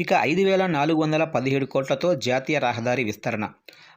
ఇక ఐదు వేల నాలుగు వందల పదిహేడు కోట్లతో జాతీయ రహదారి విస్తరణ.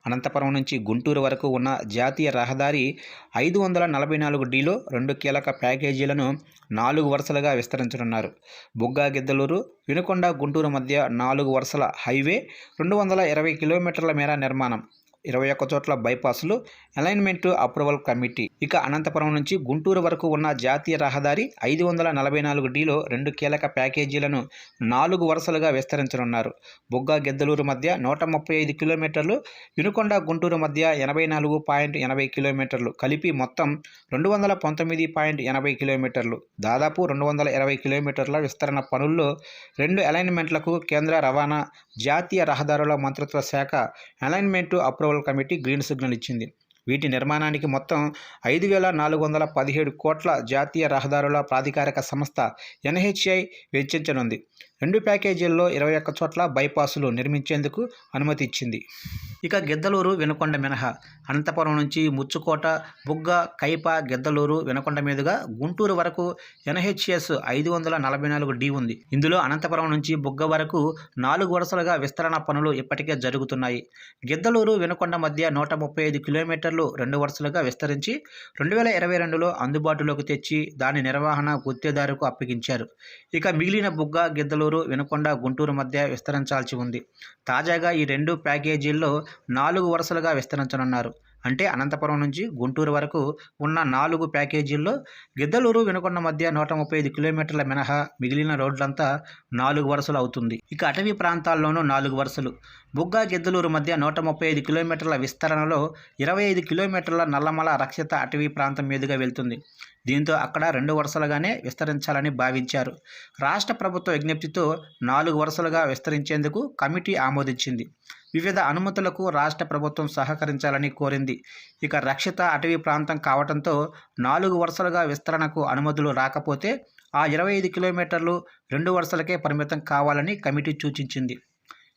అనంతపురం నుంచి గుంటూరు వరకు ఉన్న జాతీయ రహదారి ఐదు వందల నలభై నాలుగు డిలో రెండు కీలక ప్యాకేజీలను నాలుగు వరుసలుగా విస్తరించనున్నారు. బుగ్గా గిద్దలూరు వినుకొండ గుంటూరు మధ్య నాలుగు వరుసల హైవే రెండు వందల ఇరవై కిలోమీటర్ల మేర నిర్మాణం. ఇరవై ఒక్క చోట్ల బైపాసులు అలైన్మెంట్ అప్రూవల్ కమిటీ. ఇక అనంతపురం నుంచి గుంటూరు వరకు ఉన్న జాతీయ రహదారి ఐదు వందల నలభై నాలుగు డిలో రెండు కీలక ప్యాకేజీలను నాలుగు వరుసలుగా విస్తరించనున్నారు. బుగ్గా గెద్దలూరు మధ్య నూట ముప్పై ఐదు కిలోమీటర్లు వినుకొండ గుంటూరు మధ్య ఎనభై నాలుగు పాయింట్ ఎనభై కిలోమీటర్లు కలిపి మొత్తం రెండు వందల పంతొమ్మిది పాయింట్ ఎనభై కిలోమీటర్లు. దాదాపు రెండు వందల ఇరవై కిలోమీటర్ల విస్తరణ పనుల్లో రెండు అలైన్మెంట్లకు కేంద్ర రవాణా జాతీయ రహదారుల మంత్రిత్వ శాఖ alignment approval committee green signal ఇచ్చింది. వీటి నిర్మాణానికి మొత్తం ఐదు వేల నాలుగు వందల పదిహేడు కోట్ల జాతీయ రహదారుల ప్రాధికారిక సంస్థ ఎన్హెచ్ఐ వెచ్చించనుంది. రెండు ప్యాకేజీల్లో ఇరవై ఒక్క చోట్ల బైపాసులు నిర్మించేందుకు అనుమతి ఇచ్చింది ఇక గిద్దలూరు వినకొండ మినహా అనంతపురం నుంచి ముచ్చుకోట బుగ్గ కైప గిద్దలూరు వినకొండ మీదుగా గుంటూరు వరకు ఎన్హెచ్ఎస్ ఐదు వందల నలభై నాలుగు డి ఉంది. ఇందులో అనంతపురం నుంచి బుగ్గ వరకు నాలుగు వరుసలుగా విస్తరణ పనులు ఇప్పటికే జరుగుతున్నాయి. గిద్దలూరు వినకొండ మధ్య నూట ముప్పై ఐదు కిలోమీటర్లు రెండు వరుసలుగా విస్తరించి రెండు వేల ఇరవై రెండులో అందుబాటులోకి తెచ్చి దాని నిర్వహణ గుత్తేదారుకు అప్పగించారు. ఇక మిగిలిన బుగ్గ గిద్దలూరు వినకొండ గుంటూరు మధ్య విస్తరించాల్సి ఉంది. తాజాగా ఈ రెండు ప్యాకేజీల్లో నాలుగు వరుసలుగా విస్తరించనున్నారు. అంటే అనంతపురం నుంచి గుంటూరు వరకు ఉన్న నాలుగు ప్యాకేజీల్లో గిద్దలూరు వినకొండ మధ్య నూట ముప్పై ఐదు కిలోమీటర్ల మినహా మిగిలిన రోడ్లంతా నాలుగు వరుసలు అవుతుంది. ఇక అటవీ ప్రాంతాల్లోనూ నాలుగు వరుసలు. బుగ్గా గిద్దలూరు మధ్య నూట ముప్పై ఐదు కిలోమీటర్ల విస్తరణలో ఇరవై ఐదు కిలోమీటర్ల నల్లమల రక్షిత అటవీ ప్రాంతం మీదుగా వెళ్తుంది. దీంతో అక్కడ రెండు వరుసలుగానే విస్తరించాలని భావించారు. రాష్ట్ర ప్రభుత్వ విజ్ఞప్తితో నాలుగు వరుసలుగా విస్తరించేందుకు కమిటీ ఆమోదించింది. వివిధ అనుమతులకు రాష్ట్ర ప్రభుత్వం సహకరించాలని కోరింది. ఇక రక్షిత అటవీ ప్రాంతం కావడంతో నాలుగు వరుసలుగా విస్తరణకు అనుమతులు రాకపోతే ఆ ఇరవై ఐదు కిలోమీటర్లు రెండు వరుసలకే పరిమితం కావాలని కమిటీ సూచించింది.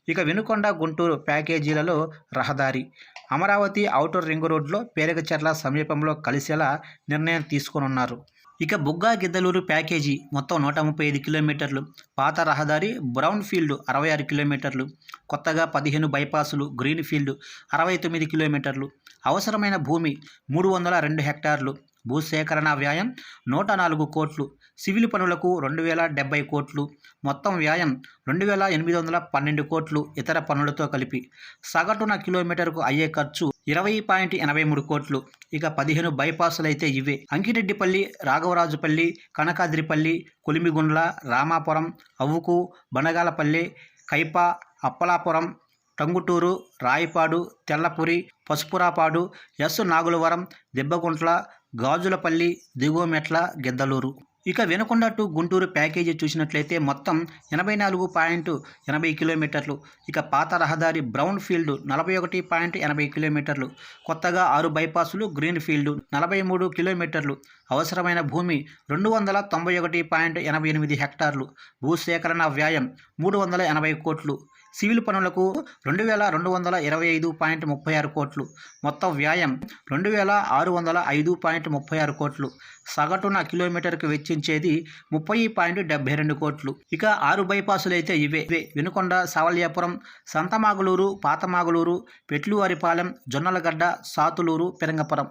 ఇక వినుకొండ గుంటూరు ప్యాకేజీలలో రహదారి. అమరావతి ఔటర్ రింగ్ రోడ్లో పేరగచెర్ల సమీపంలో కలిసేలా నిర్ణయం తీసుకోనున్నారు. ఇక బుగ్గా గిద్దలూరు ప్యాకేజీ మొత్తం నూట ముప్పై ఐదు కిలోమీటర్లు. పాత రహదారి బ్రౌన్ ఫీల్డ్ అరవై ఆరు కిలోమీటర్లు. కొత్తగా పదిహేను బైపాసులు గ్రీన్ ఫీల్డ్ అరవై తొమ్మిది కిలోమీటర్లు. అవసరమైన భూమి మూడు వందల రెండు హెక్టార్లు. భూసేకరణ వ్యయం నూట నాలుగు కోట్లు సివిల్ పనులకు రెండు వేల డెబ్బై కోట్లు మొత్తం వ్యయం రెండు వేల ఎనిమిది వందల పన్నెండు కోట్లు ఇతర పనులతో కలిపి సగటున కిలోమీటర్కు అయ్యే ఖర్చు ఇరవై పాయింట్ ఎనభై మూడు కోట్లు. ఇక పదిహేను బైపాసులు అయితే ఇవే. అంకిరెడ్డిపల్లి రాఘవరాజుపల్లి కనకాద్రిపల్లి కొలిమిగుండ్ల రామాపురం అవ్వుకు బనగాలపల్లి కైప అప్పలాపురం టంగుటూరు రాయపాడు తెల్లపురి పసుపురాపాడు ఎస్ నాగులవరం దెబ్బగుంట్ల గాజులపల్లి దిగువమెట్ల గెద్దలూరు. ఇక వెనుకొండ టు గుంటూరు ప్యాకేజీ చూసినట్లయితే మొత్తం ఎనభై నాలుగు పాయింట్ ఎనభై కిలోమీటర్లు. ఇక పాత రహదారి బ్రౌన్ ఫీల్డ్ నలభై ఒకటి పాయింట్ ఎనభై కిలోమీటర్లు. కొత్తగా ఆరు బైపాసులు గ్రీన్ ఫీల్డ్ నలభై మూడు కిలోమీటర్లు. అవసరమైన భూమి రెండు వందల తొంభై ఒకటి పాయింట్ ఎనభై ఎనిమిది హెక్టార్లు. భూసేకరణ వ్యాయం మూడు వందల ఎనభై కోట్లు. సివిల్ పనులకు రెండు వేల రెండు వందల ఇరవై ఐదు పాయింట్ ముప్పై ఆరు కోట్లు. మొత్తం వ్యాయం రెండు వేల ఆరు వందల ఐదు పాయింట్ ముప్పై ఆరు కోట్లు. సగటున కిలోమీటర్కు వెచ్చించేది ముప్పై పాయింట్ డెబ్బై రెండు కోట్లు. ఇక ఆరు బైపాసులు అయితే ఇవే. ఇవే. వినుకొండ సావల్యాపురం సంతమాగులూరు పాతమాగులూరు పెట్లువారిపాలెం జొన్నలగడ్డ సాతులూరు పెరంగపురం.